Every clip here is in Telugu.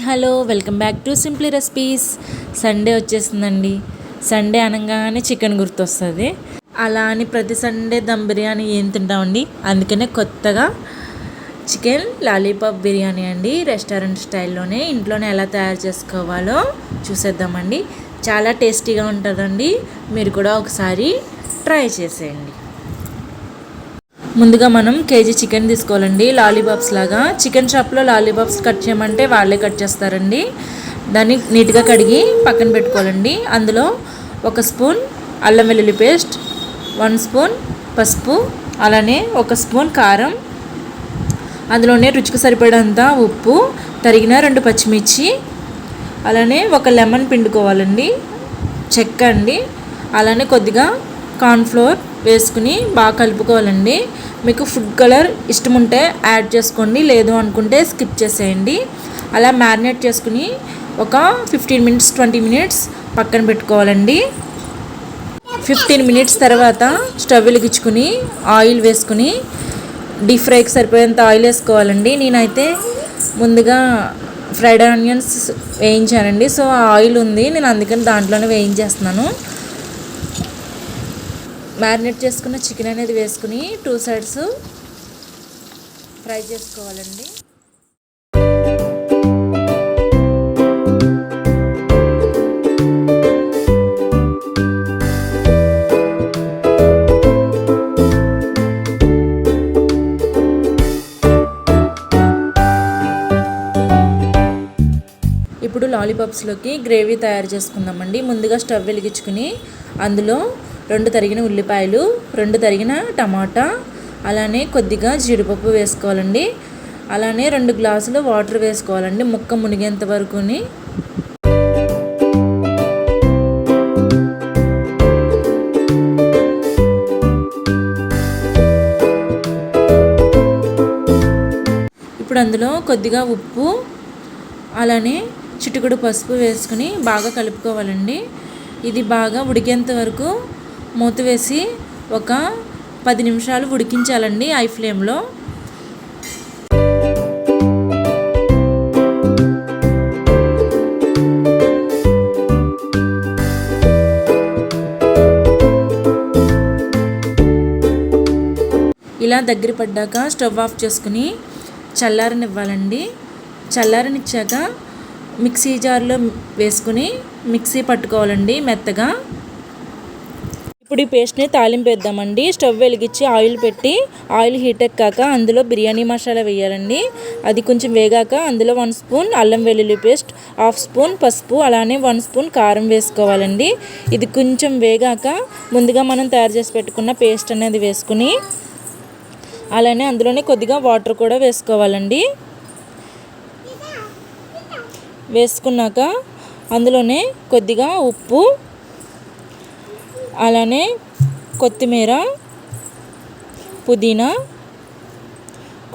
Hello welcome back to simply recipes. Sunday వచ్చేసిందండి. సండే అనగానే చికెన్ గుర్తొస్తుంది. అలా అని ప్రతి సండే దమ్ బిర్యానీ ఏం తింటామండి? అందుకనే కొత్తగా చికెన్ లాలీపాప్ బిర్యానీ అండి. రెస్టారెంట్ స్టైల్లోనే ఇంట్లోనే ఎలా తయారు చేసుకోవాలో చూసేద్దామండి. చాలా టేస్టీగా ఉంటుందండి. మీరు కూడా ఒకసారి ట్రై చేసేయండి. ముందుగా మనం కేజీ చికెన్ తీసుకోవాలండి. లాలీపాప్స్ లాగా. చికెన్ షాప్లో లాలీపాప్స్ కట్ చేయమంటే వాళ్ళే కట్ చేస్తారండి. దాన్ని నీట్గా కడిగి పక్కన పెట్టుకోవాలండి. అందులో ఒక స్పూన్ అల్లం వెల్లుల్లి పేస్ట్ వన్ స్పూన్ పసుపు అలానే ఒక స్పూన్ కారం అందులోనే రుచికి సరిపడంత ఉప్పు తరిగిన రెండు పచ్చిమిర్చి అలానే ఒక లెమన్ పిండుకోవాలండి. చెక్క అండి. అలానే కొద్దిగా కార్న్ఫ్లోర్ వేసుకుని బాగా కలుపుకోవాలండి. మీకు ఫుడ్ కలర్ ఇష్టం ఉంటే యాడ్ చేసుకోండి లేదు అనుకుంటే స్కిప్ చేసేయండి. అలా మ్యారినేట్ చేసుకుని ఒక ఫిఫ్టీన్ మినిట్స్ ట్వంటీ మినిట్స్ పక్కన పెట్టుకోవాలండి. ఫిఫ్టీన్ మినిట్స్ తర్వాత స్టవ్ వెలిగించుకుని ఆయిల్ వేసుకుని డీప్ ఫ్రైకి సరిపోయేంత ఆయిల్ వేసుకోవాలండి. నేనైతే ముందుగా ఫ్రైడ్ ఆనియన్స్ వేయించానండి. సో ఆయిల్ ఉంది. నేను అందుకని దాంట్లోనే వేయించేస్తున్నాను. మ్యారినేట్ చేసుకున్న చికెన్ అనేది వేసుకుని టూ సైడ్స్ ఫ్రై చేసుకోవాలండి. ఇప్పుడు లాలీపాప్స్లోకి గ్రేవీ తయారు చేసుకుందామండి. ముందుగా స్టవ్ వెలిగించుకుని అందులో రెండు తరిగిన ఉల్లిపాయలు రెండు తరిగిన టమాటా అలానే కొద్దిగా జీడిపప్పు వేసుకోవాలండి. అలానే రెండు గ్లాసులు వాటర్ వేసుకోవాలండి ముక్క మునిగేంత వరకుని. ఇప్పుడు అందులో కొద్దిగా ఉప్పు అలానే చిటుకుడు పసుపు వేసుకుని బాగా కలుపుకోవాలండి. ఇది బాగా ఉడికేంత వరకు మూత వేసి ఒక పది నిమిషాలు ఉడికించాలండి ఐ ఫ్లేమ్లో. ఇలా దగ్గర పడ్డాక స్టవ్ ఆఫ్ చేసుకుని చల్లారనివ్వాలండి. చల్లారనిచ్చాక మిక్సీ జార్లో వేసుకుని మిక్సీ పట్టుకోవాలండి మెత్తగా. ఇప్పుడు ఈ పేస్ట్ని తాలింపు వేద్దామండి స్టవ్ వెలిగించి ఆయిల్ పెట్టి ఆయిల్ హీట్ ఎక్కాక అందులో బిర్యానీ మసాలా వేయాలండి. అది కొంచెం వేగాక అందులో వన్ స్పూన్ అల్లం వెల్లుల్లి పేస్ట్ హాఫ్ స్పూన్ పసుపు అలానే వన్ స్పూన్ కారం వేసుకోవాలండి. ఇది కొంచెం వేగాక ముందుగా మనం తయారు చేసి పెట్టుకున్న పేస్ట్ అనేది వేసుకుని అలానే అందులోనే కొద్దిగా వాటర్ కూడా వేసుకోవాలండి. వేసుకున్నాక అందులోనే కొద్దిగా ఉప్పు అలానే కొత్తిమీర పుదీనా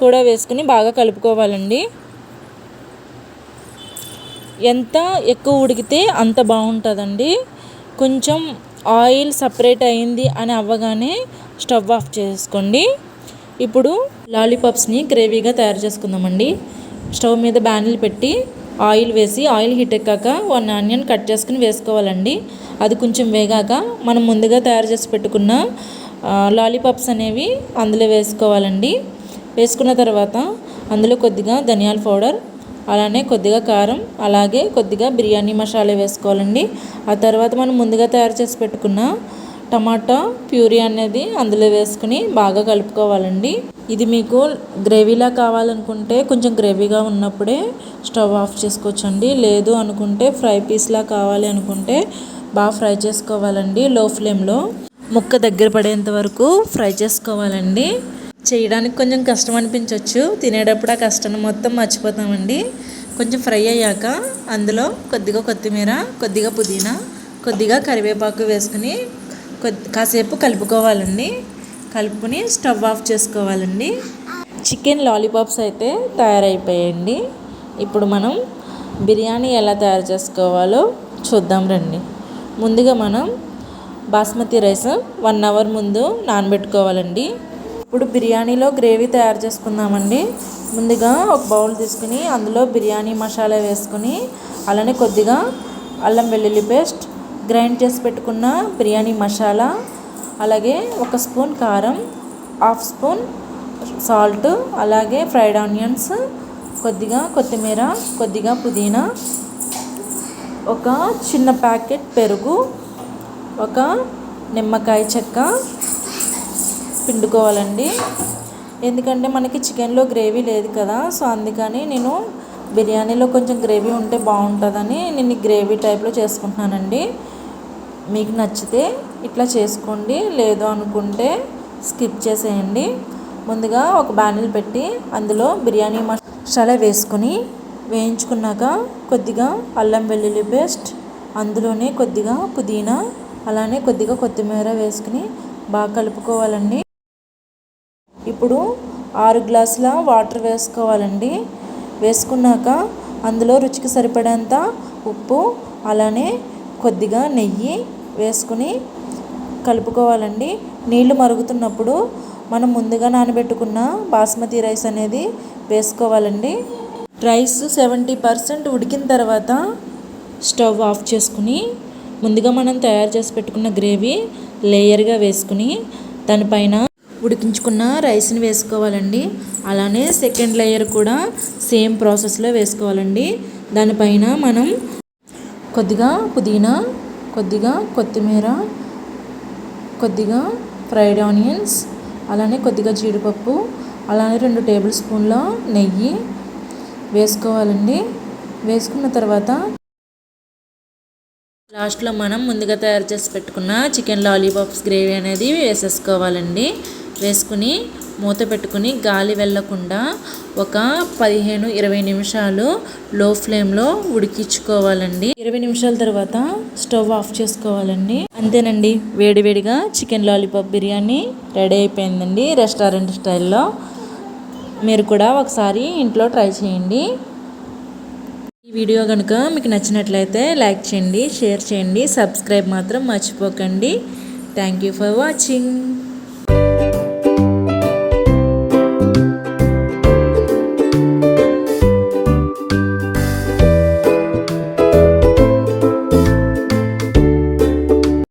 కూడా వేసుకుని బాగా కలుపుకోవాలండి. ఎంత ఎక్కువ ఉడికితే అంత బాగుంటుందండి. కొంచెం ఆయిల్ సపరేట్ అయింది అని అవ్వగానే స్టవ్ ఆఫ్ చేసుకోండి. ఇప్పుడు లాలీపాప్స్ని గ్రేవీగా తయారు చేసుకుందామండి. స్టవ్ మీద బ్యానీలు పెట్టి ఆయిల్ వేసి ఆయిల్ హీట్ ఎక్కాక వన్ ఆనియన్ కట్ చేసుకుని వేసుకోవాలండి. అది కొంచెం వేగాక మనం ముందుగా తయారు చేసి పెట్టుకున్న లాలీపాప్స్ అనేవి అందులో వేసుకోవాలండి. వేసుకున్న తర్వాత అందులో కొద్దిగా ధనియాల పౌడర్ అలానే కొద్దిగా కారం అలాగే కొద్దిగా బిర్యానీ మసాలా వేసుకోవాలండి. ఆ తర్వాత మనం ముందుగా తయారు చేసి పెట్టుకున్న టమాటా ప్యూరీ అనేది అందులో వేసుకుని బాగా కలుపుకోవాలండి. ఇది మీకు గ్రేవీలా కావాలనుకుంటే కొంచెం గ్రేవీగా ఉన్నప్పుడే స్టవ్ ఆఫ్ చేసుకోవచ్చండి. లేదు అనుకుంటే ఫ్రై పీస్లా కావాలి అనుకుంటే బాగా ఫ్రై చేసుకోవాలండి లో ఫ్లేమ్లో. ముక్క దగ్గర పడేంత వరకు ఫ్రై చేసుకోవాలండి. చేయడానికి కొంచెం కష్టం అనిపించవచ్చు తినేటప్పుడు ఆ కష్టాన్ని మొత్తం మర్చిపోతామండి. కొంచెం ఫ్రై అయ్యాక అందులో కొద్దిగా కొత్తిమీర కొద్దిగా పుదీనా కొద్దిగా కరివేపాకు వేసుకుని కాసేపు కలుపుకోవాలండి. కలుపుకొని స్టవ్ ఆఫ్ చేసుకోవాలండి. చికెన్ లాలీపాప్స్ అయితే తయారైపోయాయండి. ఇప్పుడు మనం బిర్యానీ ఎలా తయారు చేసుకోవాలో చూద్దాం రండి. ముందుగా మనం బాస్మతి రైస్ వన్ అవర్ ముందు నానబెట్టుకోవాలండి. ఇప్పుడు బిర్యానీలో గ్రేవీ తయారు చేసుకుందామండి. ముందుగా ఒక బౌల్ తీసుకుని అందులో బిర్యానీ మసాలా వేసుకుని అలానే కొద్దిగా అల్లం వెల్లుల్లి పేస్ట్ గ్రైండ్ చేసి పెట్టుకున్న బిర్యానీ మసాలా అలాగే ఒక స్పూన్ కారం హాఫ్ స్పూన్ సాల్ట్ అలాగే ఫ్రైడ్ ఆనియన్స్ కొద్దిగా కొత్తిమీర కొద్దిగా పుదీనా ఒక చిన్న ప్యాకెట్ పెరుగు ఒక నిమ్మకాయ చెక్క పిండుకోవాలండి. ఎందుకంటే మనకి చికెన్లో గ్రేవీ లేదు కదా సో అందుకని నేను బిర్యానీలో కొంచెం గ్రేవీ ఉంటే బాగుంటుందని నేను గ్రేవీ టైప్లో చేసుకుంటున్నానండి. మీకు నచ్చితే ఇట్లా చేసుకోండి. లేదు అనుకుంటే స్కిప్ చేసేయండి. ముందుగా ఒక బ్యానీలు పెట్టి అందులో బిర్యానీ మసాలా వేసుకొని వేయించుకున్నాక కొద్దిగా అల్లం వెల్లుల్లి పేస్ట్ అందులోనే కొద్దిగా పుదీనా అలానే కొద్దిగా కొత్తిమీర వేసుకుని బాగా కలుపుకోవాలండి. ఇప్పుడు ఆరు గ్లాసుల వాటర్ వేసుకోవాలండి. వేసుకున్నాక అందులో రుచికి సరిపడేంత ఉప్పు అలానే కొద్దిగా నెయ్యి వేసుకుని కలుపుకోవాలండి. నీళ్ళు మరుగుతున్నప్పుడు మనం ముందుగా నానబెట్టుకున్న బాస్మతి రైస్ అనేది వేసుకోవాలండి. రైస్ సెవెంటీ పర్సెంట్ ఉడికిన తర్వాత స్టవ్ ఆఫ్ చేసుకుని ముందుగా మనం తయారు చేసి పెట్టుకున్న గ్రేవీ లేయర్గా వేసుకుని దానిపైన ఉడికించుకున్న రైస్ని వేసుకోవాలండి. అలానే సెకండ్ లేయర్ కూడా సేమ్ ప్రాసెస్లో వేసుకోవాలండి. దానిపైన మనం కొద్దిగా పుదీనా కొద్దిగా కొత్తిమీర కొద్దిగా ఫ్రైడ్ ఆనియన్స్ అలానే కొద్దిగా జీడిపప్పు అలానే రెండు టేబుల్ స్పూన్ల నెయ్యి వేసుకోవాలండి. వేసుకున్న తర్వాత లాస్ట్లో మనం ముందుగా తయారు చేసి పెట్టుకున్న చికెన్ లాలీపాప్స్ గ్రేవీ అనేది వేసేసుకోవాలండి. వేసుకుని మూత పెట్టుకుని గాలి వెళ్ళకుండా ఒక పదిహేను ఇరవై నిమిషాలు లో ఫ్లేమ్లో ఉడికించుకోవాలండి. ఇరవై నిమిషాల తర్వాత స్టవ్ ఆఫ్ చేసుకోవాలండి. అంతేనండి వేడివేడిగా చికెన్ లాలీపాప్ బిర్యానీ రెడీ అయిపోయిందండి రెస్టారెంట్ స్టైల్లో. మీరు కూడా ఒకసారి ఇంట్లో ట్రై చేయండి. ఈ వీడియో కనుక మీకు నచ్చినట్లయితే లైక్ చేయండి షేర్ చేయండి సబ్స్క్రైబ్ మాత్రం మర్చిపోకండి. Thank you for watching.